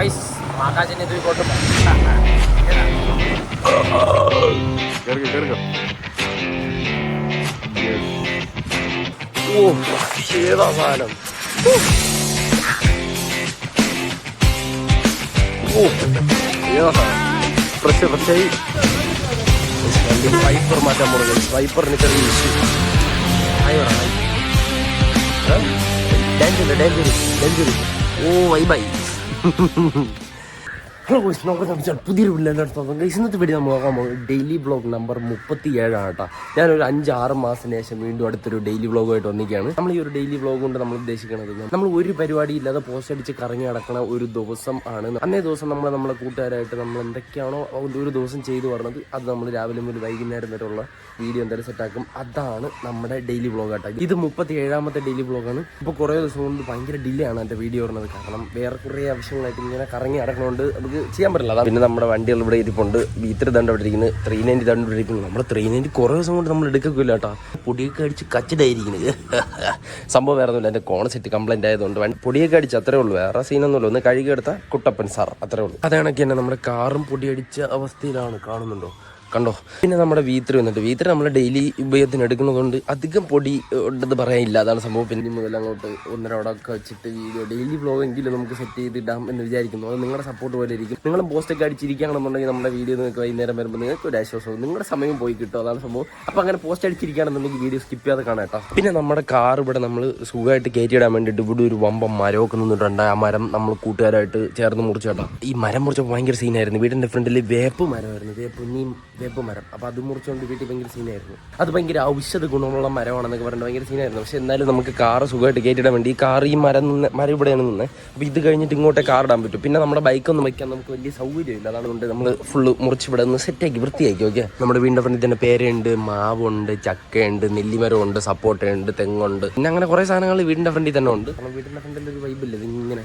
Guys ആകാശിനെ തൂക്കോട്ട് കേറുക കേറുക ഓ ഏതാ സാധനം ഓ ഏതാ സാധനം ഫ്രഷ് ഫ്രഷായി വണ്ടി വൈപ്പർ മാറ്റാൻ പോകുന്നത് വൈപ്പറിന് ചെറിയ ഇഷ്യൂ ആയി പറ ഡേഞ്ചർ ഡേഞ്ചർ ഡേഞ്ചർ ഓ വൈ ബൈ ഹലോ ഗോയ്സ് നമുക്ക് സംസാരിച്ചാൽ പുതിയൊരു വീട്ടിലെടുത്തോളം ഗൈസ് ഇന്നത്തെ വീഡിയോ നമ്മൾ നോക്കാൻ പോകുന്നത് ഡെയിലി ബ്ലോഗ് നമ്പർ മുപ്പത്തി ഏഴാണ് കേട്ടോ. ഞാനൊരു അഞ്ച് ആറ് മാസത്തിന് ശേഷം വീണ്ടും അടുത്തൊരു ഡെയിലി ബ്ലോഗുമായിട്ട് വന്നിരിക്കുകയാണ്. നമ്മൾ ഈ ഒരു ഡെയിലി ബ്ലോഗ് കൊണ്ട് നമ്മൾ ഉദ്ദേശിക്കുന്നത് നമ്മൾ ഒരു പരിപാടി ഇല്ലാതെ പോസ്റ്റ് അടിച്ച് കറങ്ങി നടക്കുന്ന ഒരു ദിവസം ആണ്. അന്നേ ദിവസം നമ്മൾ നമ്മളെ കൂട്ടുകാരായിട്ട് നമ്മൾ എന്തൊക്കെയാണോ ഒരു ദിവസം ചെയ്തു പറഞ്ഞത് അത് നമ്മൾ രാവിലെ മുതൽ വൈകുന്നേരം വരെയുള്ള വീഡിയോ എന്തായാലും സെറ്റാക്കും അതാണ് നമ്മുടെ ഡെയിലി ബ്ലോഗ് ആട്ടോ. ഇത് മുപ്പത്തി ഏഴാമത്തെ ഡെയിലി വ്ലോഗാണ് ഇപ്പോൾ കുറേ ദിവസം കൊണ്ട് ഭയങ്കര ഡിലേ ആണ് എന്റെ വീഡിയോ വരുന്നത് കാരണം വേറെ കുറേ ആവശ്യങ്ങളായിട്ട് ഇങ്ങനെ കറങ്ങി അടക്കണോണ്ട് നമുക്ക് ചെയ്യാൻ പറ്റില്ല. അതാ പിന്നെ നമ്മുടെ വണ്ടികൾ ഇവിടെ ഇരിപ്പുണ്ട് ബീത്തർ ദണ്ട് അവിടെ ഇരിക്കുന്നത് ത്രീ നയന്റി ദണ്ട് ഇവിടെ ഇരിക്കുന്നു. നമ്മുടെ ത്രീ നയന്റി കുറേ ദിവസം കൊണ്ട് നമ്മൾ എടുക്കില്ല കേട്ടോ. പൊടിയൊക്കെ അടിച്ച് കച്ചിടായിരിക്കുന്നത് സംഭവം വേറെ ഒന്നുമില്ല. എന്റെ കോണ സെറ്റ് കംപ്ലൈന്റ് ആയതുകൊണ്ട് പൊടിയൊക്കെ അടിച്ച് അത്രേ ഉള്ളൂ. വേറെ സീനൊന്നുമില്ല ഒന്ന് കഴുകിയെടുത്ത കുട്ടപ്പൻ സാർ അത്രേ ഉള്ളൂ. അതേണക്ക് തന്നെ നമ്മുടെ കാറും പൊടിയടിച്ച അവസ്ഥയിലാണ് കാണുന്നുണ്ടോ? കണ്ടോ? പിന്നെ നമ്മുടെ വീത്തിരി വന്നിട്ട് വീത്തിരി നമ്മൾ ഡെയിലി ഉപയോഗത്തിന് എടുക്കുന്നതുകൊണ്ട് അധികം പൊടി ഉണ്ടെന്ന് പറയാനില്ല. അതാണ് സംഭവം. പിന്നെ മുതൽ അങ്ങോട്ട് ഒന്നര ഒക്കെ വെച്ചിട്ട് വീഡിയോ ഡെയിലി ബ്ലോഗ് എങ്കിലും നമുക്ക് സെറ്റ് ചെയ്തിടാം എന്ന് വിചാരിക്കുന്നു. അത് നിങ്ങളുടെ സപ്പോർട്ട് പോലെ ഇരിക്കും. നിങ്ങളും പോസ്റ്റൊക്കെ അടിച്ചിരിക്കുകയാണെന്നുണ്ടെങ്കിൽ നമ്മുടെ വീഡിയോ നിങ്ങൾക്ക് വൈകുന്നേരം വരുമ്പോൾ നിങ്ങൾക്ക് ഒരു ആശ്വാസവും നിങ്ങളുടെ സമയം പോയി കിട്ടും. അതാണ് സംഭവം. അപ്പോൾ അങ്ങനെ പോസ്റ്റ് അടിച്ചിരിക്കുകയാണെന്നുണ്ടെങ്കിൽ വീഡിയോ സ്കിപ്പ് ചെയ്യാതെ കാണാം കേട്ടോ. പിന്നെ നമ്മുടെ കാർ ഇവിടെ നമ്മൾ സുഖമായിട്ട് കയറ്റിയിടാൻ വേണ്ടിയിട്ട് ഇവിടെ ഒരു വമ്പം മരമൊക്കെ നിന്നിട്ടുണ്ട് ആ മരം നമ്മൾ കൂട്ടുകാരായിട്ട് ചേർന്ന് മുറിച്ചു കേട്ടോ. ഈ മരം മുറിച്ചപ്പോൾ ഭയങ്കര സീനായിരുന്നു വീടിന്റെ ഫ്രണ്ടിൽ വേപ്പ് മരമായിരുന്നു വേപ്പ് നീം വേപ്പ് മരം. അപ്പോൾ അത് മുറിച്ചുകൊണ്ട് വീട്ടിൽ ഭയങ്കര സീനായിരുന്നു. അത് ഭയങ്കര ഔഷധ ഗുണമുള്ള മരമാണെന്നൊക്കെ പറഞ്ഞിട്ട് ഭയങ്കര സീനായിരുന്നു. പക്ഷെ എന്നാലും നമുക്ക് കാറ് സുഖമായിട്ട് കയറ്റിടാൻ വേണ്ടി ഈ കാർ ഈ മരം നിന്ന് മരം ഇവിടെയാണ് നിന്ന്. അപ്പോൾ ഇത് കഴിഞ്ഞിട്ട് ഇങ്ങോട്ടേ കാർ ഇടാൻ പറ്റും. പിന്നെ നമ്മുടെ ബൈക്കൊന്നും വയ്ക്കാൻ നമുക്ക് വലിയ സൗകര്യമില്ല. അതാണ് കൊണ്ട് നമ്മൾ ഫുള്ള് മുറിച്ച് ഇവിടെ നിന്ന് സെറ്റാക്കി വൃത്തിയാക്കി ഓക്കെ നമ്മുടെ വീടിന്റെ ഫ്രണ്ടിൽ തന്നെ പേരുണ്ട് മാവുണ്ട് ചക്കയുണ്ട് നെല്ലിമരമുണ്ട് സപ്പോട്ടയുണ്ട് തെങ്ങുണ്ട്. പിന്നെ അങ്ങനെ കുറേ സാധനങ്ങൾ വീടിന്റെ ഫ്രണ്ടിൽ തന്നെ ഉണ്ട്. കാരണം വീടിന്റെ ഫ്രണ്ടിൽ ഒരു വൈബില്ല ഇങ്ങനെ ഇങ്ങനെ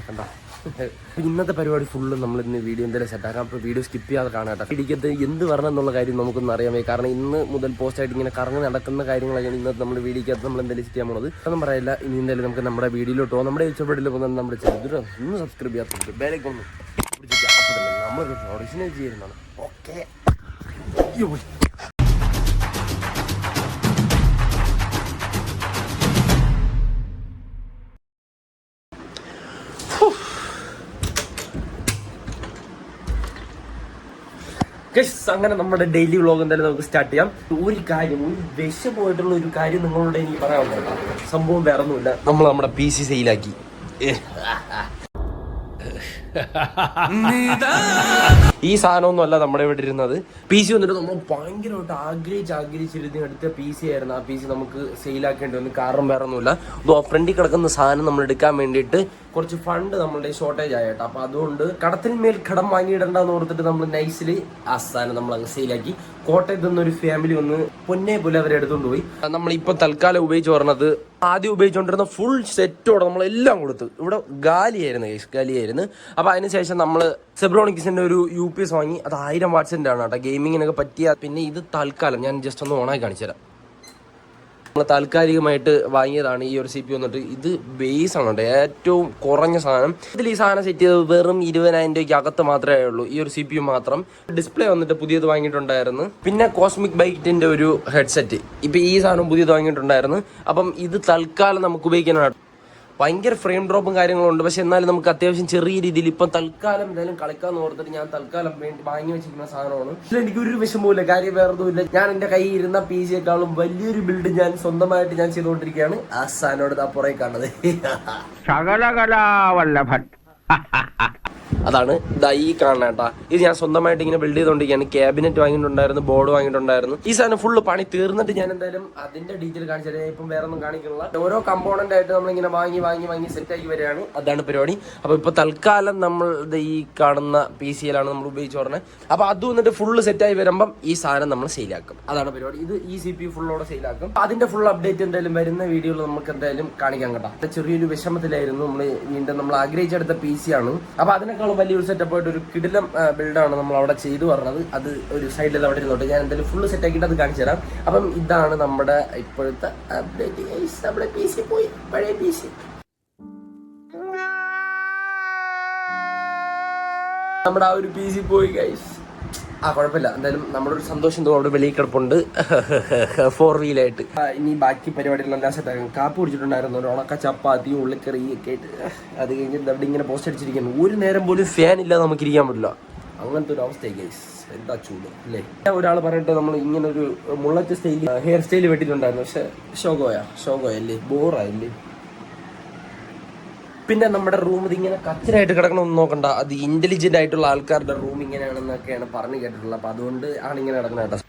കണ്ട ഇന്നത്തെ പരിപാടി ഫുള്ള് നമ്മൾ ഇന്ന് വീഡിയോ എന്തെങ്കിലും സെറ്റാക്കാം അപ്പോൾ വീഡിയോ സ്കിപ്പ് ചെയ്യാതെ കാണാട്ടെ ഇടിക്കത്ത് എന്ത് വരണം എന്നുള്ള കാര്യം നമുക്കൊന്നും അറിയാമേ. കാരണം ഇന്ന് മുതൽ പോസ്റ്റായിട്ട് ഇങ്ങനെ കറങ്ങി നടക്കുന്ന കാര്യങ്ങളൊക്കെയാണ് ഇന്നത്തെ നമ്മൾ വീഡിയോക്കകത്ത് നമ്മൾ എന്തെങ്കിലും ചെയ്യാൻ പോകുന്നത് അതൊന്നും പറയില്ല. ഇനി എന്തായാലും നമുക്ക് നമ്മുടെ വീഡിയോയിലോട്ട് പോകാം നമ്മുടെ ഇഷ്ടപ്പെട്ടില്ല പോകുന്നത് നമ്മുടെ ചെയ്തിട്ട് ഒന്ന് സബ്സ്ക്രൈബ് ചെയ്യാത്തുണ്ട് ബേലേക്ക് ഒന്ന് നമ്മൾ ഒറിജിനൽ ചെയ്യുന്നതാണ് ഓക്കെ അങ്ങനെ നമ്മുടെ ഡെയിലി വ്ളോഗ് എന്തായാലും നമുക്ക് സ്റ്റാർട്ട് ചെയ്യാം. ഒരു കാര്യം ഒരു വിഷമമായിട്ടുള്ള ഒരു കാര്യം നിങ്ങളോട് എനിക്ക് പറയാനുണ്ട് സംഭവം വേറെ ഒന്നുമില്ല നമ്മൾ നമ്മുടെ പി സി സെയിലാക്കി ഈ സാധനമൊന്നും അല്ല നമ്മുടെ ഇവിടെ ഇരുന്നത്. പി സി വന്നിട്ട് നമ്മൾ ഭയങ്കരമായിട്ട് ആഗ്രഹിച്ച് ആഗ്രഹിച്ചിരുന്ന് എടുത്ത പി സി ആയിരുന്നു. ആ പി സി നമുക്ക് സെയിലാക്കേണ്ടി വന്നു. കാരണം വേറെ ഒന്നുമില്ല ഫ്രണ്ടിൽ കിടക്കുന്ന സാധനം നമ്മൾ എടുക്കാൻ വേണ്ടിയിട്ട് കുറച്ച് ഫണ്ട് നമ്മളുടെ ഷോർട്ടേജ് ആയിട്ടോ അപ്പൊ അതുകൊണ്ട് കടത്തിന്മേൽ കടം വാങ്ങിയിടണ്ടെന്ന് ഓർത്തിട്ട് നമ്മൾ നൈസിൽ ആ സാധനം നമ്മൾ അങ്ങ് സെയിലാക്കി കോട്ടയത്ത് നിന്നൊരു ഫാമിലി ഒന്ന് പൊന്നെ പോലെ അവരെ എടുത്തുകൊണ്ട് പോയി. നമ്മൾ ഇപ്പൊ തൽക്കാലം ഉപയോഗിച്ച് പറഞ്ഞത് ആദ്യം ഉപയോഗിച്ചുകൊണ്ടിരുന്ന ഫുൾ സെറ്റോടെ നമ്മളെല്ലാം കൊടുത്തു. ഇവിടെ ഗാലിയായിരുന്നു ഗാലിയായിരുന്നു. അപ്പൊ അതിനുശേഷം നമ്മൾ സെബ്രോണിക്സിന്റെ ഒരു യു പി എസ് വാങ്ങി അത് ആയിരം വാട്സിന്റെ ആണ് കേട്ടോ. ഗെയിമിങ്ങിനൊക്കെ പറ്റിയ പിന്നെ ഇത് തൽക്കാലം ഞാൻ ജസ്റ്റ് ഒന്ന് ഓണായി കാണിച്ചുതരാം. നമ്മൾ താൽക്കാലികമായിട്ട് വാങ്ങിയതാണ് ഈ ഒരു സി പി വന്നിട്ട് ഇത് ബേസ് ആണ് കേട്ടോ. ഏറ്റവും കുറഞ്ഞ സാധനം. ഇതിൽ ഈ സാധനം സെറ്റ് ചെയ്തത് വെറും ഇരുപതിനായിരം രൂപയ്ക്ക് അകത്ത് മാത്രമേ ഉള്ളൂ. ഈ ഒരു സി പി യു മാത്രം. ഡിസ്പ്ലേ വന്നിട്ട് പുതിയത് വാങ്ങിയിട്ടുണ്ടായിരുന്നു. പിന്നെ കോസ്മിക് ബൈക്കിന്റെ ഒരു ഹെഡ്സെറ്റ് ഇപ്പൊ ഈ സാധനം പുതിയത് വാങ്ങിയിട്ടുണ്ടായിരുന്നു. അപ്പം ഇത് തൽക്കാലം നമുക്ക് ഉപയോഗിക്കാനാണ്. ഭയങ്കര ഫ്രെയിം ഡ്രോപ്പും കാര്യങ്ങളും ഉണ്ട് പക്ഷെ എന്നാലും നമുക്ക് അത്യാവശ്യം ചെറിയ രീതിയിൽ ഇപ്പം തൽക്കാലം എന്തായാലും കളിക്കാൻ ഓർത്തിട്ട് ഞാൻ തൽക്കാലം വേണ്ടി വാങ്ങി വെച്ചിരിക്കുന്ന സാധനമാണ്. ഇതിൽ എനിക്ക് ഒരു വിഷമവുമില്ല. കാര്യം വേറൊന്നുമില്ല. ഞാൻ എന്റെ കയ്യിൽ ഇരുന്ന പി ജിയെക്കാളും വലിയൊരു ബിൽഡ് ഞാൻ സ്വന്തമായിട്ട് ഞാൻ ചെയ്തുകൊണ്ടിരിക്കുകയാണ്. ആ സാധനോട് ആ പുറകെ കാണുന്നത്. ശകലകലാവല്ലഭൻ അതാണ് ദാ ഈ കേട്ടാ. ഇത് ഞാൻ സ്വന്തമായിട്ട് ഇങ്ങനെ ബിൽഡ് ചെയ്തുകൊണ്ടിരിക്കുകയാണ് ക്യാബിനറ്റ് വാങ്ങിയിട്ടുണ്ടായിരുന്നു ബോർഡ് വാങ്ങിയിട്ടുണ്ടായിരുന്നു. ഈ സാധനം ഫുള്ള് പണി തീർന്നിട്ട് ഞാൻ എന്തായാലും അതിന്റെ ഡീറ്റെയിൽ കാണിച്ചു ഇപ്പം വേറെ ഒന്നും കാണിക്കുന്നില്ല. ഓരോ കമ്പോണന്റ് ആയിട്ട് നമ്മൾ ഇങ്ങനെ വാങ്ങി വാങ്ങി വാങ്ങി സെറ്റ് ആക്കി വരികയാണ്. അതാണ് പരിപാടി. അപ്പൊ ഇപ്പൊ തൽക്കാലം നമ്മൾ ഈ കാണുന്ന പി സി എല്ലാണ് നമ്മൾ ഉപയോഗിച്ച് പറഞ്ഞത് അപ്പൊ അത് വന്നിട്ട് ഫുള്ള് സെറ്റ് ആയി വരുമ്പം ഈ സാധനം നമ്മൾ സെയിലാക്കും അതാണ് പരിപാടി. ഇത് ഈ സി പി ഫുള്ളോടെ സെയിലാക്കും അതിന്റെ ഫുൾ അപ്ഡേറ്റ് എന്തായാലും വരുന്ന വീഡിയോയിൽ നമുക്ക് എന്തായാലും കാണിക്കാൻ കേട്ടോ. ചെറിയൊരു വിഷമത്തിലായിരുന്നു. നമ്മൾ വീണ്ടും നമ്മൾ ആഗ്രഹിച്ചെടുത്ത പി സി ആണ്. അപ്പൊ അതിനേക്കാളും വലിയൊരു സെറ്റപ്പ് ആയിട്ട് ഒരു കിടിലം ബിൽഡാണ് നമ്മൾ അവിടെ ചെയ്തു പറഞ്ഞത്. അത് ഒരു സൈഡിൽ അവിടെ ഇരുന്നോട്ട്. ഞാൻ എന്തായാലും ഫുള്ള് സെറ്റ് ആക്കിയിട്ട് അത് കാണിച്ചു തരാം. അപ്പം ഇതാണ് നമ്മുടെ ഇപ്പോഴത്തെ അപ്ഡേറ്റ് നമ്മുടെ പി സി പോയി. പഴയ പി സി നമ്മുടെ ആ ഒരു പി സി പോയി ഗൈസ് ആ കുഴപ്പമില്ല. എന്തായാലും നമ്മുടെ ഒരു സന്തോഷം തോന്നും അവിടെ വെളിയിൽ കിടപ്പുണ്ട്. ഫോർ വീലായിട്ട് ഇനി ബാക്കി പരിപാടികളെല്ലാം സെറ്റ് കാപ്പി കുടിച്ചിട്ടുണ്ടായിരുന്നു. ഒരു ഉണക്ക ചപ്പാത്തി ഉള്ളിക്കറി ഒക്കെ ആയിട്ട്. അത് കഴിഞ്ഞിട്ട് അവിടെ ഇങ്ങനെ പോസ്റ്റ് അടിച്ചിരിക്കുന്നു. ഒരു നേരം പോലും ഫാൻ ഇല്ലാതെ നമുക്ക് ഇരിക്കാൻ പറ്റില്ല. അങ്ങനത്തെ ഒരു അവസ്ഥയായി ഗൈസ് എന്താ ചൂട് അല്ലേ? ഒരാൾ പറഞ്ഞിട്ട് നമ്മൾ ഇങ്ങനെ ഒരു മുള്ളറ്റ് സ്റ്റൈൽ ഹെയർ സ്റ്റൈൽ വെട്ടിയിട്ടുണ്ടായിരുന്നു. പക്ഷെ ഷോഗോയാ ഷോഗോയ അല്ലേ? ബോറായില്ലേ പിന്നെ നമ്മുടെ റൂം ഇതിങ്ങനെ ഇങ്ങനെ കച്ചറായിട്ട് കിടക്കണമെന്ന് നോക്കണ്ട. അത് ഇന്റലിജന്റ് ആയിട്ടുള്ള ആൾക്കാരുടെ റൂം ഇങ്ങനെയാണെന്നൊക്കെയാണ് പറഞ്ഞു കേട്ടിട്ടുള്ളത്. അപ്പൊ അതുകൊണ്ട് ആണ് ഇങ്ങനെ കിടക്കുന്നത് കേട്ടോ.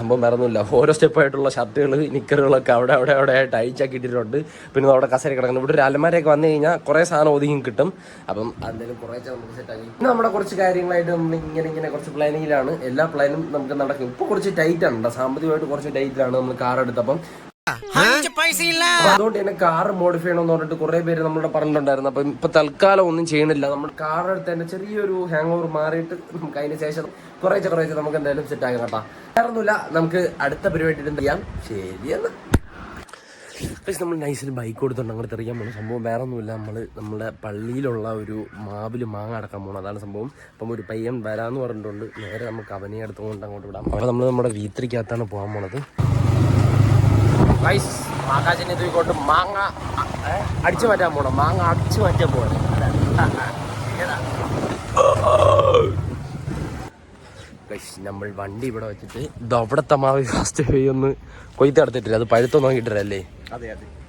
സംഭവം വരുന്നില്ല ഓരോ സ്റ്റെപ്പ് ആയിട്ടുള്ള ഷർട്ടുകൾ നിക്കറുകളൊക്കെ അവിടെ അവിടെ അവിടെ ആയിട്ട് അഴിച്ചാക്കി ഇട്ടിട്ടുണ്ട്. പിന്നെ അവിടെ കസര കിടക്കുന്നു. ഇവിടെ ഒരു അലമാരയൊക്കെ വന്നു കഴിഞ്ഞാൽ കുറേ സാധനം ഒതുങ്ങി കിട്ടും. അപ്പം എന്തായാലും കുറേ നമുക്ക് സെറ്റ് ആക്കി. പിന്നെ നമ്മുടെ കുറച്ച് കാര്യങ്ങളായിട്ട് നമ്മൾ ഇങ്ങനെ ഇങ്ങനെ കുറച്ച് പ്ലാനിങ്ങിലാണ് എല്ലാ പ്ലാനും നമുക്ക് നടക്കും. ഇപ്പൊ കുറച്ച് ടൈറ്റ് ആണ് സാമ്പത്തികമായിട്ട് കുറച്ച് ടൈറ്റിലാണ് നമ്മൾ കാർ എടുത്തപ്പം. അതുകൊണ്ട് തന്നെ കാർ മോഡിഫൈ ചെയ്യണമെന്ന് പറഞ്ഞിട്ട് കുറെ പേര് നമ്മളോട് പറഞ്ഞിട്ടുണ്ടായിരുന്നു. അപ്പൊ ഇപ്പൊ തൽക്കാലം ഒന്നും ചെയ്യണില്ല നമ്മൾ കാർ എടുത്ത് തന്നെ ചെറിയൊരു ഹാങ് ഓവർ മാറിയിട്ട് നമുക്ക് അതിന് ശേഷം കുറേശ്ശെ കുറേശ്ശെ നമുക്ക് എന്തായാലും സെറ്റ് ആക്കാം കേട്ടാ. വേറൊന്നുമില്ല. നമുക്ക് അടുത്ത പരിപാടി എന്ത് ചെയ്യാം? ശരിയെന്ന് നമ്മൾ നൈസിൽ ബൈക്ക് കൊടുത്തുണ്ട് അങ്ങോട്ട് തെറിയാൻ പോകുന്ന. സംഭവം വേറെ ഒന്നുമില്ല നമ്മൾ നമ്മുടെ പള്ളിയിലുള്ള ഒരു മാവിൽ മാങ്ങ അടക്കാൻ പോകണം അതാണ് സംഭവം. അപ്പം ഒരു പയ്യൻ വരാന്ന് പറഞ്ഞിട്ടുണ്ട്. നേരെ നമുക്ക് അവനെ അടുത്തുകൊണ്ട് അങ്ങോട്ട് വിടാം. അപ്പോൾ നമ്മൾ നമ്മുടെ വീത്രിക്കകത്താണ് പോകാൻ പോണത്. ഗൈസ് ആകാശിനെ തൂക്കിക്കൊണ്ട് മാങ്ങ അടിച്ചു മാറ്റാൻ പോണം? മാങ്ങ അടിച്ചു മാറ്റാൻ പോകണം നമ്മൾ വണ്ടി ഇവിടെ വെച്ചിട്ട് ഇത് അവിടത്തെ മാവ് ഫാസ്റ്റ് പോയി ഒന്ന് കൊയ്ത്ത് അടുത്തിട്ടില്ല അത് പഴുത്തൊന്നും നോക്കിയിട്ടില്ലല്ലേ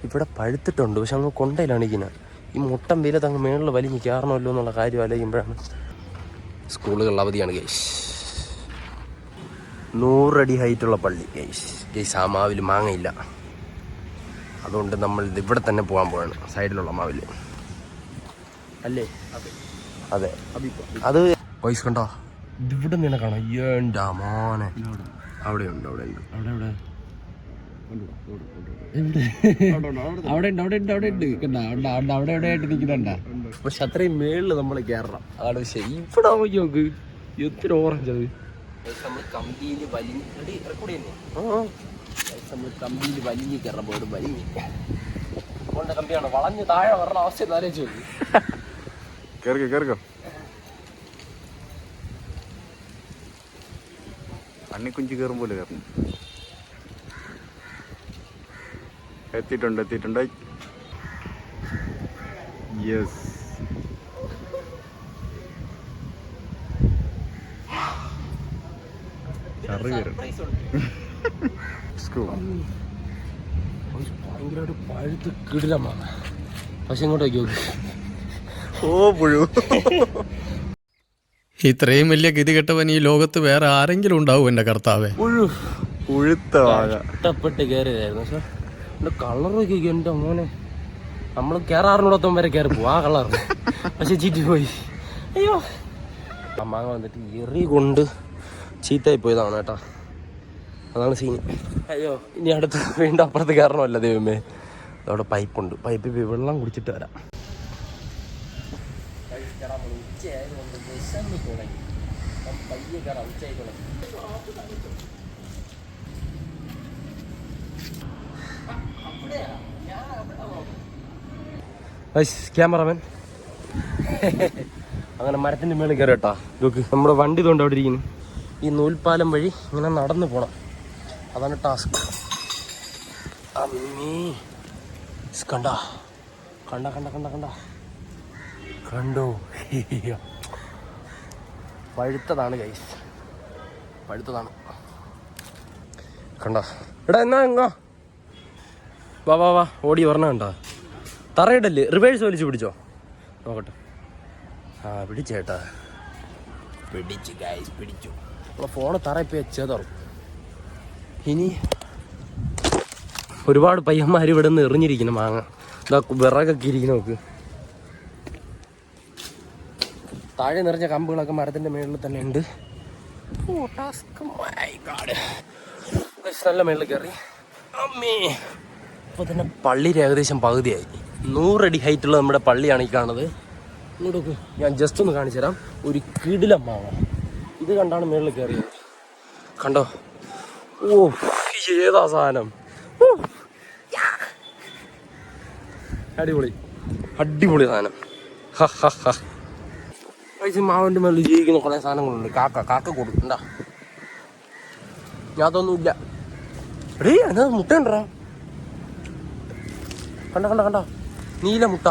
ഇവിടെ പഴുത്തിട്ടുണ്ട് പക്ഷെ അങ്ങ് കൊണ്ടയിലാണ് ഇരിക്കുന്നത് ഈ മുട്ടം വെയിലത്ത് അങ്ങ് മേളിൽ വലിഞ്ഞ് കയറണമല്ലോ എന്നുള്ള കാര്യം ആലോചിക്കുമ്പോഴാണ്. സ്കൂളുകളിൽ അവധിയാണ് ഗൈസ്. നൂറടി ഹൈറ്റുള്ള പള്ളി ഗൈസ്. ഗൈസ് ആ മാവിൽ മാങ്ങയില്ല. അതുകൊണ്ട് നമ്മൾ ഇവിടെ തന്നെ പോകാൻ പോവാണ് സൈഡിലുള്ള മാവിൽ അല്ലേ? അതെ. അത് വോയിസ് കണ്ടോ? ഇതിവിടെ നിന്നെ കാണാം. ഏണ്ടാ മോനെ. അവിടെ ഉണ്ട് അവിടെ ഉണ്ട്. അവിടെ എവിടെ? അവിടെ ഉണ്ട് അവിടെ ഉണ്ട്. അവിടെ ഉണ്ട് കണ്ട അവിടെ അവിടെ അവിടെ എവിടെ ആയിട്ട് നിൽക്കുന്നുണ്ട. പക്ഷെ അത്രയും മേളിൽ നമ്മൾ കയറണം അതാണ് പക്ഷെ ഇവിടെ നോക്കി നോക്ക്. എത്ര ഓറഞ്ച് അത്. നമ്മൾ റെക്കോർഡ് ചെയ്യുന്നു. നമ്മൾ കമ്പിയിൽ വലിഞ്ഞ് കയറാൻ പോയിട്ട് വലിഞ്ഞ് കൊണ്ട കമ്പിയാണ്? വളഞ്ഞ് താഴെ വരണ അവസ്ഥ ആലോചിച്ചു നോക്ക് കേറിക്കോ കേറിക്കോ. അണ്ണിക്കുഞ്ചി കയറും പോലെ കയറണം. എത്തിയിട്ടുണ്ട് എത്തിയിട്ടുണ്ട്. യെസ് സർപ്രൈസ് കയറും സ്കൂൾ ഭയങ്കരമായിട്ട് പഴുത്ത് കിടിലമാണ്. പക്ഷെ ഇങ്ങോട്ടേക്ക് ഓ പുഴു. ഇത്രയും വലിയ ഗതികെട്ടവൻ ഈ ലോകത്ത് വേറെ ആരെങ്കിലും ഉണ്ടാവും എന്റെ കർത്താവെ. പുഴു പുഴുത്ത വാഴ. ഇഷ്ടപ്പെട്ട് കയറിയതായിരുന്നു പക്ഷെ എന്റെ കളറൊക്കെ എന്റെ മോനെ. നമ്മൾ കയറാറിനോടൊപ്പം വരെ കയറി പോകും ആ കളർ പക്ഷെ ചീറ്റി പോയി. അയ്യോ. അമ്മാങ്ങ വന്നിട്ട് എറി കൊണ്ട് ചീത്തയായി പോയതാണ് കേട്ടാ. അതാണ് സീൻ അയ്യോ ഇനി അടുത്ത് വീണ്ടും അപ്പുറത്ത് കയറണമല്ല ദൈവമേ. അവിടെ പൈപ്പുണ്ട്. പൈപ്പിൽ വെള്ളം കുടിച്ചിട്ട് വരാം. ക്യാമറമാൻ അങ്ങനെ മരത്തിന്റെ മേളിൽ കയറി കേട്ടോ നമ്മുടെ വണ്ടി കൊണ്ട് അവിടെ ഇരിക്കുന്നു. ഈ നൂൽപ്പാലം വഴി ഇങ്ങനെ നടന്നു പോണം. അതാണ് ടാസ്ക്. അമ്മീ. കണ്ട. കണ്ട കണ്ട കണ്ട കണ്ട. കണ്ടോ? പഴുത്തതാണ് ഗൈസ്. പഴുത്തതാണ്. കണ്ട. എടാ എന്നാ എങ്ങാ? വാ വാ വാ. ഓടി വരണ കണ്ട. തറയിടല്ലേ റിവേഴ്സ് വലിച്ചു പിടിച്ചോ? നോക്കട്ടെ. ആ പിടിച്ചേട്ടാ. പിടിച്ചു ഗൈസ് പിടിച്ചു. നമ്മളെ ഫോണ് തറയിപ്പോ ചെതറും ഇനി ഒരുപാട് പയ്യന്മാർ ഇവിടെ നിന്ന് എറിഞ്ഞിരിക്കുന്നു മാങ്ങ. വിറകൊക്കെ ഇരിക്കുന്നു നോക്ക്. താഴെ നിറഞ്ഞ കമ്പുകളൊക്കെ മരത്തിന്റെ മേളിൽ തന്നെ ഉണ്ട്. നല്ല മേളിൽ കയറി. അമ്മേ. അപ്പോൾ തന്നെ പള്ളിയിൽ ഏകദേശം പകുതിയായി. നൂറടി ഹൈറ്റുള്ള നമ്മുടെ പള്ളിയാണ് ഈ കാണുന്നത്. ഇങ്ങോട്ട് ഞാൻ ജസ്റ്റ് ഒന്ന് കാണിച്ചു തരാം ഒരു കിടിലം മാങ്ങ. ഇത് കണ്ടാണ് മേളിൽ കയറിയത്. കണ്ടോ? ഏതാ സാധനം. അടിപൊളി. അടിപൊളി സാധനം. മാവിന്റെ മേളിൽ ജീവിക്കുന്ന കുറേ സാധനങ്ങളുണ്ട്. കാക്ക കാക്ക കൊടുക്കണ്ട യാതൊന്നുമില്ല എടേ എന്നാ മുട്ട ഉണ്ടോ കണ്ട കണ്ട കണ്ട? നീല മുട്ട.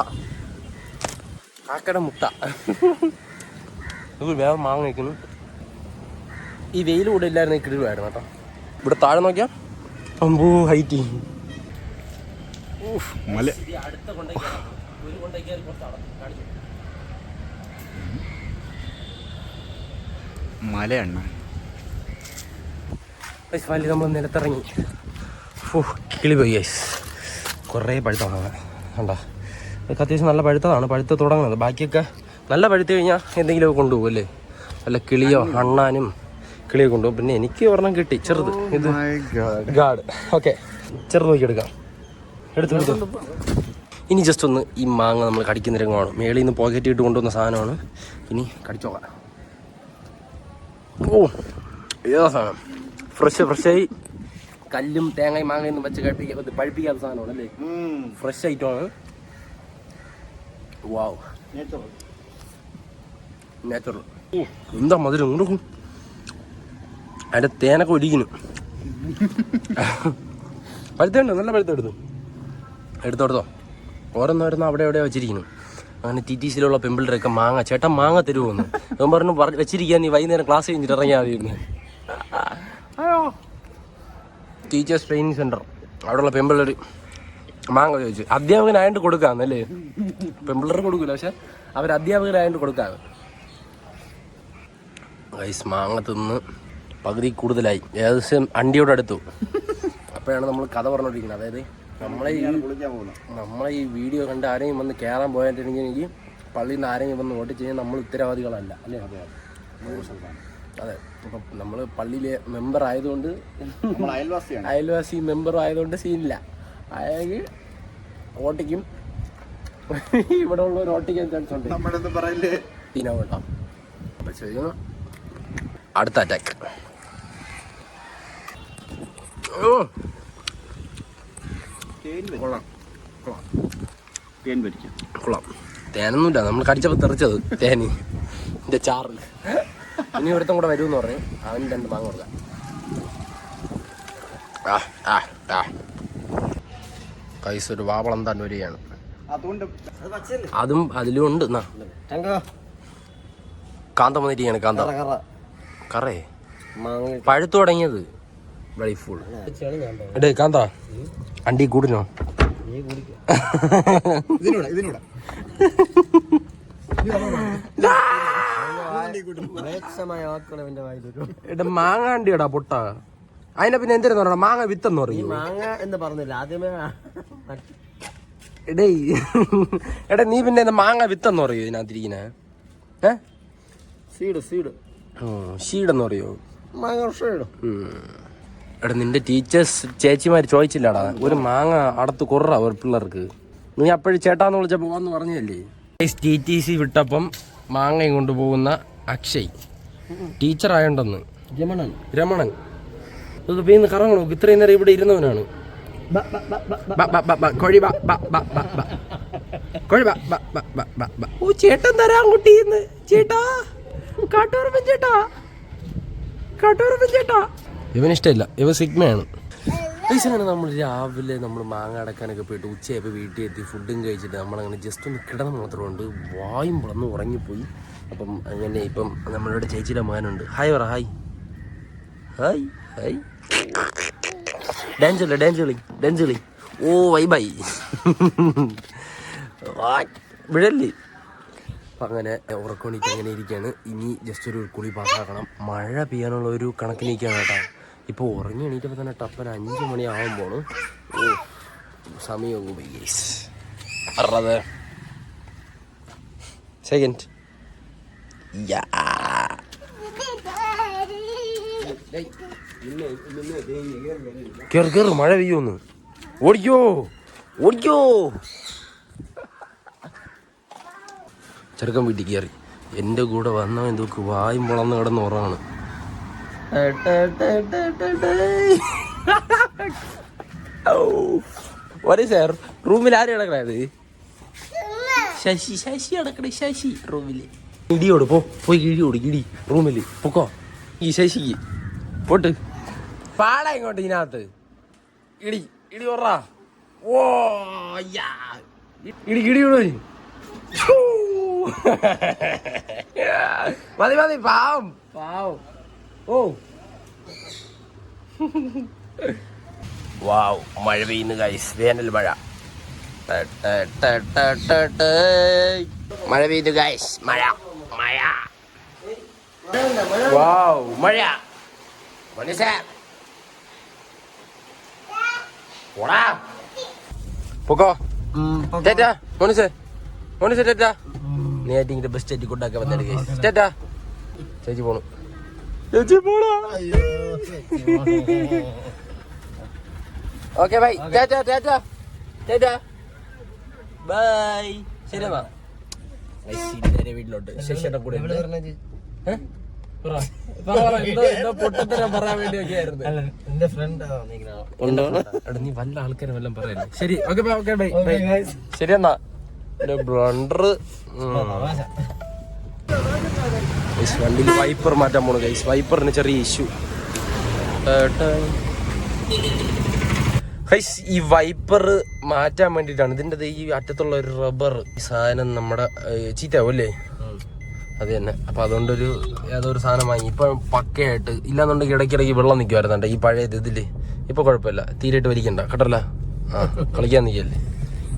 കാക്കയുടെ മുട്ട. വേഗം മാങ്ങ വയ്ക്കുന്നു ഈ വെയിൽ കൂടെ ഇല്ലായിരുന്നു കിടുവായിരുന്നു കേട്ടോ. ഇവിടെ താഴെ നോക്കിയാ? അമ്പൂ ഹൈറ്റ്. മല. മലയണ്ണ വലിയ നമ്മൾ നിലത്തിറങ്ങി. ഫു കിളി പോയി ഗൈസ് കുറേ പഴുത്ത കണ്ടോ? കണ്ട ഇതൊക്കെ അത്യാവശ്യം നല്ല പഴുത്തതാണ്. പഴുത്ത് തുടങ്ങുന്നത് ബാക്കിയൊക്കെ നല്ല പഴുത്ത് കഴിഞ്ഞാൽ എന്തെങ്കിലുമൊക്കെ കൊണ്ടുപോകും അല്ലേ? വല്ല കിളിയോ അണ്ണാനും കിളിയോ കൊണ്ടുപോകും പിന്നെ എനിക്ക് ഒരെണ്ണം കിട്ടി ചെറുത്. ഇത് ഗാഡ്. ഓക്കെ ചെറുത് നോക്കി എടുക്കാം. എടുത്തു ഇനി ജസ്റ്റ് ഒന്ന് ഈ മാങ്ങ നമ്മൾ കടിക്കുന്ന രംഗമാണ്. മേളിൽ നിന്ന് പോക്കറ്റ് ഇട്ട് കൊണ്ടുവന്ന സാധനമാണ്. ഇനി കടിച്ചോളാം. ഓ ഏതാ സാധനം? ഫ്രഷ് ഫ്രഷായി കല്ലും തേങ്ങയും മാങ്ങയും വെച്ച് കഴിപ്പിക്കാത്ത പഴുപ്പിക്കാത്ത സാധനമാണ് അല്ലേ? ഫ്രഷ് ഐറ്റമാണ് വാവ് നാച്ചുറൽ എന്താ മധുരം? ഇങ്ങോട്ടും അതിന്റെ തേനൊക്കെ ഒരിക്കുന്നു പഴുത്തേണ്ടോ നല്ല പഴുത്തെടുത്തു. എടുത്തോടത്തോ എടുത്തോ. ഓരോന്നോരോന്ന് അവിടെ എവിടെ വെച്ചിരിക്കുന്നു. അങ്ങനെ ടി ടി സിയിലുള്ള പെമ്പിളറൊക്കെ മാങ്ങ ചേട്ടൻ മാങ്ങ തരുമോന്ന് അവൻ പറഞ്ഞു പറഞ്ഞു വെച്ചിരിക്കാൻ നീ വൈകുന്നേരം ക്ലാസ് കഴിഞ്ഞിട്ട് ഇറങ്ങിയാൽ മതി ടീച്ചേഴ്സ് ട്രെയിനിങ് സെന്റർ അവിടെയുള്ള പെമ്പിളൊരു മാങ്ങ ചോദിച്ചു. അധ്യാപകനായിട്ട് കൊടുക്കാന്നല്ലേ? പെമ്പിള്ളർ കൊടുക്കില്ല പക്ഷെ അവർ അധ്യാപകരായിട്ട് കൊടുക്കാന്ന്. ഗൈസ് മാങ്ങ തിന്ന് പകുതി കൂടുതലായി. ഏകദേശം അണ്ടിയോട് അടുത്തു. അപ്പോഴാണ് നമ്മൾ കഥ പറഞ്ഞുകൊണ്ടിരിക്കുന്നത് അതായത് നമ്മളെ ഈ നമ്മളെ ഈ വീഡിയോ കണ്ട് ആരെയും വന്ന് കയറാൻ പോയിട്ടുണ്ടെങ്കിൽ പള്ളിയിൽ നിന്ന് ആരെങ്കിലും വന്ന് വോട്ട് ചെയ്യാൻ നമ്മൾ ഉത്തരവാദികളല്ല അല്ലേ? അതെ അപ്പൊ നമ്മൾ പള്ളിയിലെ മെമ്പർ ആയതുകൊണ്ട് അയൽവാസി മെമ്പർ ആയതുകൊണ്ട് സീനില്ല. അയാൾ ഓട്ടിക്കും. ഇവിടെ ഉള്ളവർ ഓട്ടിക്കാൻ ചാൻസ് ഉണ്ട്. സീനാ കേട്ടോ അടുത്ത അറ്റാക്ക് കൊള്ളാം. കൊള്ളാം തേൻ ഭരിക്കാം കൊള്ളാം. തേനൊന്നുമില്ല നമ്മൾ കടിച്ചപ്പോൾ തെറിച്ചത് തേന്. എന്റെ ചാറ് ഇനി ഒരുത്തം കൂടെ വരുമെന്ന് പറഞ്ഞു അവൻ രണ്ട് മാങ്ങ കൊടുക്കാം. ആ ആ ആ. കൈസ് ഒരു വാവളം തന്നെ വരികയാണ്. അതും അതിലും ഉണ്ട്. എന്നാ കാന്ത വന്നിരിക്കുകയാണ് കാന്ത. കറേ പഴുത്തു തുടങ്ങിയത്. വെളി ഫുൾ എടേ കാന്ത. അണ്ടി കൂടിനോ മാങ്ങ അണ്ടിയടാ പൊട്ട. അതിനെ പിന്നെ എന്തിനാ പറയണ മാങ്ങ വിത്തെന്ന് പറയും മാങ്ങ എന്ന് പറഞ്ഞില്ല ആദ്യമേ എടേ എടാ നീ പിന്നെ മാങ്ങ മാങ്ങ വിത്തെന്ന് പറയോ ഇതിനകത്തിരിക്കുന്ന ഏ? സീഡ് സീഡ് ഷീഡെന്ന് പറയോ? മാങ്ങ ഷീഡ് എടാ നിന്റെ ടീച്ചേഴ്സ് ചേച്ചിമാർ ചോദിച്ചില്ലടാ ഒരു മാങ്ങ അടത്ത് കുറ ഒരു പിള്ളേർക്ക് നീ അപ്പോഴും ചേട്ടാന്ന് വിളിച്ച പോവാന്ന് പറഞ്ഞല്ലേ ടി ടി സി വിട്ടപ്പം മാങ്ങയും കൊണ്ടുപോകുന്ന അക്ഷയ് ടീച്ചർ ആയോണ്ടെന്ന് രമണൻ രമണൻ ഇത് വീന്ന് കറങ്ങണോ ഇത്രയും നേരം ഇവിടെ ഇരുന്നവനാണ്. ഓ ചേട്ടൻ തരാൻ കുട്ടിന്ന് ചേട്ടാ കാട്ടോർമ്മ ചേട്ടാ കാട്ടോർമ്മ ചേട്ടാ ഇവന് ഇഷ്ടമില്ല ഇവൻ സിഗ്മയാണ്. അങ്ങനെ നമ്മൾ രാവിലെ നമ്മൾ മാങ്ങ അടക്കാനൊക്കെ പോയിട്ട് ഉച്ചയായപ്പോൾ വീട്ടിൽ എത്തി ഫുഡും കഴിച്ചിട്ട് നമ്മളങ്ങനെ ജസ്റ്റ് ഒന്ന് കിടന്ന് മാത്രമുണ്ട്. വായും വളർന്ന് ഉറങ്ങിപ്പോയി. അപ്പം അങ്ങനെ ഇപ്പം നമ്മളിവിടെ ചേച്ചിയുടെ മകനുണ്ട് ഹായ് പറ ഹായ് ഹായ് ഹായ് ഡാൻസ് കളി ഡാൻസ് കളി ഡാൻസ് കളി ഓ വൈ ബൈ വിഴല്ലേ അങ്ങനെ ഉറക്കണിക്ക് അങ്ങനെ ഇരിക്കുകയാണ് ഇനി ജസ്റ്റ് ഒരു കുളി പാസ്സാക്കണം. മഴ പെയ്യാനുള്ള ഒരു കണക്കിനിരിക്കുകയാണ് കേട്ടോ. ഇപ്പോൾ ഉറങ്ങി എണീറ്റപ്പോൾ തന്നെ ടപ്പൻ അഞ്ച് മണിയാവുമ്പോൾ ഓ സമയം അറുപത് സെക്കൻഡ് മഴ പെയ്യോന്ന്. ഓടിക്കോ ഓടിക്കോ. ചെറുക്കൻ വീട്ടിൽ കയറി എന്റെ കൂടെ വന്നവൻ എന്തൊക്കെ വായും വളർന്ന് കിടന്ന് ഉറങ്ങാണ്. ഒരേ സാർ റൂമിൽ ആരും കിടക്കണത്? ശശി ശശി കിടക്കണ ശശി. റൂമിൽ ഇടിയോട് പോ പോയി ഇടിയോട് ഇടി. റൂമിൽ പൊക്കോ. ഈ ശശിക്ക്. പോട്ട്. പാടാ ഇങ്ങോട്ട് ഇതിനകത്ത്? ഇടി ഇടി പറ ഓ ഇടി ഇടി ഇടി. മതി മതി പാവം. പാവം. ഓ. വാവ് മഴ പെയ്യുന്നു ഗൈസ് വേനൽ മഴ. മഴ പെയ്തു ഗൈസ് മഴ മഴ. വാവ് മഴ. മനുഷ്യ. പോടാ. പൊക്കോ. ചേട്ടാ മോനുസേ മോനുസേ ചേട്ടാ. നീ ആയിട്ട് ബസ് സ്റ്റേറ്റ് കൊണ്ടാക്കാൻ വന്നിട്ട് ഗൈസ് ചേട്ടാ. ചേച്ചി പോണു. ചേച്ചി പോടാ. Okay bye. Tata tata. Tata. Bye. ശരി നേരെ വീട്ടിലോട്ട്. ശശിയുടെ കൂടെ നീ വല്ല ആൾക്കാരും വല്ലതും പറയല്ലേ. ശരി okay bye okay bye bye. ശരി എന്നാ. ബ്ലണ്ടർ വണ്ടിയിൽ വൈപ്പർ മാറ്റാൻ പോണു ഗൈസ് വൈപ്പറിന് ചെറിയ ഇഷ്യൂ ഗൈസ് ഈ വൈപ്പർ മാറ്റാൻ വേണ്ടിയിട്ടാണ്. ഇതിന്റെ ഈ അറ്റത്തുള്ള ഒരു റബ്ബർ സാധനം നമ്മുടെ ചീത്തയാവല്ലേ അത് തന്നെ. അപ്പൊ അതുകൊണ്ടൊരു ഏതൊരു സാധനം വാങ്ങി. ഇപ്പൊ പക്കയായിട്ട് ഇല്ലാന്നുണ്ടെങ്കിൽ ഇടയ്ക്കിടയ്ക്ക് വെള്ളം നിൽക്കുമായിരുന്നുണ്ട് ഈ പഴയ ഇതിൽ. ഇപ്പൊ കുഴപ്പമില്ല. തീരെയിട്ട് വലിക്കണ്ട. കേട്ടല്ല ആ കളിക്കാൻ നിൽക്കല്ലേ?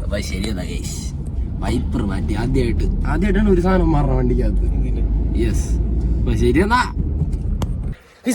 അപ്പൊ ശരിയെന്നാ ഗൈസ് വൈപ്പർ മാറ്റി. ആദ്യമായിട്ട് ആദ്യമായിട്ടാണ് ഒരു സാധനം മാറണം വണ്ടിക്കകത്ത്. യെസ് ശരി എന്നാ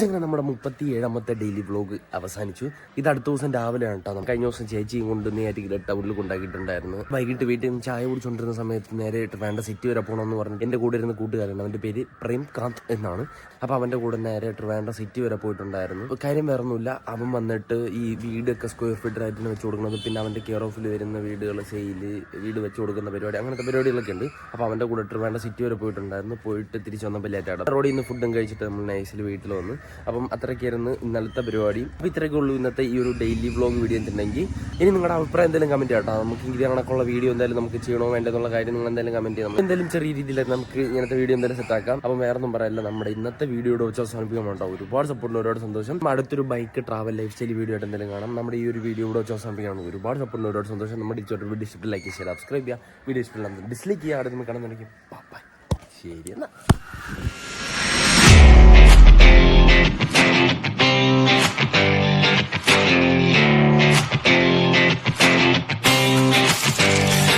അങ്ങനെ നമ്മുടെ മുപ്പത്തി ഏഴാമത്തെ ഡെയിലി വ്ലോഗ് അവസാനിച്ചു. ഇത് അടുത്ത ദിവസം രാവിലെയാണ് കേട്ടോ. കഴിഞ്ഞ ദിവസം ചേച്ചിയും കൊണ്ട് നേരെ ടൗണിൽ കൊണ്ടാക്കിയിട്ടുണ്ടായിരുന്നു. വൈകിട്ട് വീട്ടിൽ നിന്ന് ചായ കുടിച്ചുകൊണ്ടിരുന്ന സമയത്ത് നേരെ വേണ്ട സിറ്റി വരെ പോകണമെന്ന് പറഞ്ഞിട്ട് എന്റെ കൂടെ ഇരുന്ന കൂട്ടുകാരൻ അവന്റെ പേര് പ്രേം കാന്ത് എന്നാണ്. അപ്പോൾ അവന്റെ കൂടെ നേരെ വേണ്ട സിറ്റി വരെ പോയിട്ടുണ്ടായിരുന്നു. കാര്യം വേറെ ഒന്നുമില്ല. അവൻ വന്നിട്ട് ഈ വീടൊക്കെ സ്ക്വയർ ഫീറ്റ് റേറ്റിന് വെച്ച് കൊടുക്കുന്നത്. പിന്നെ അവന്റെ കെയർ ഓഫിൽ വരുന്ന വീടുകൾ സെയിൽ വീട് വെച്ച് കൊടുക്കുന്ന പരിപാടി അങ്ങനത്തെ പരിപാടികളൊക്കെ ഉണ്ട്. അപ്പോൾ അവന്റെ കൂടെ വേണ്ട സിറ്റി വരെ പോയിട്ടുണ്ടായിരുന്നു. പോയിട്ട് തിരിച്ച് വന്നപ്പോൾ ലേറ്റാണ് റോഡിൽ നിന്ന് ഫുഡും കഴിച്ചിട്ട് നമ്മൾ നൈസിൽ വീട്ടിൽ വന്ന്. അപ്പം അത്രയ്ക്കായിരുന്നു ഇന്നലത്തെ പരിപാടി. അപ്പോൾ ഇത്രയൊക്കെ ഉള്ളൂ ഇന്നത്തെ ഈ ഒരു ഡെയിലി വ്ളോഗ് വീഡിയോ എന്തുണ്ടെങ്കിൽ ഇനി നിങ്ങളുടെ അഭിപ്രായം എന്തെങ്കിലും കമന്റ് കേട്ടോ നമുക്ക് ഇത് കണക്കുള്ള വീഡിയോ എന്തായാലും നമുക്ക് ചെയ്യണോ വേണ്ടെന്നുള്ള കാര്യം നിങ്ങൾ എന്തായാലും കമന്റ് ചെയ്യണം. എന്തായാലും ചെറിയ രീതിയിൽ നമുക്ക് ഇങ്ങനത്തെ വീഡിയോ എന്തായാലും സെറ്റ് ആക്കാം. അപ്പം വേറെ ഒന്നും പറയാനില്ല നമ്മുടെ ഇന്നത്തെ വീഡിയോയുടെ വെച്ച് അവസാനിപ്പിക്കാൻ കേട്ടോ. ഒരുപാട് സപ്പോർട്ടിന് ഒരുപാട് സന്തോഷം. അടുത്തൊരു bike travel lifestyle video ആയിട്ട് എന്തെങ്കിലും കാണാം. നമ്മുടെ ഈ ഒരു വീഡിയോ ഇവിടെ വെച്ച് അവസാനിപ്പിക്കണം ഒരുപാട് സപ്പോർട്ടിന് ഒരുപാട് സന്തോഷം. നമ്മുടെ ഈ വീഡിയോ ഇഷ്ടപ്പെട്ട് ലൈക്ക് ചെയ്യുക സബ്സ്ക്രൈബ് ചെയ്യുക. വീഡിയോ ഇഷ്ടപ്പെടാൻ ഡിസ്ലൈക്ക് ചെയ്യുക. അടുത്ത് കാണാൻ കാണുന്നുണ്ടെങ്കിൽ ശരി എന്നാ. Yeah.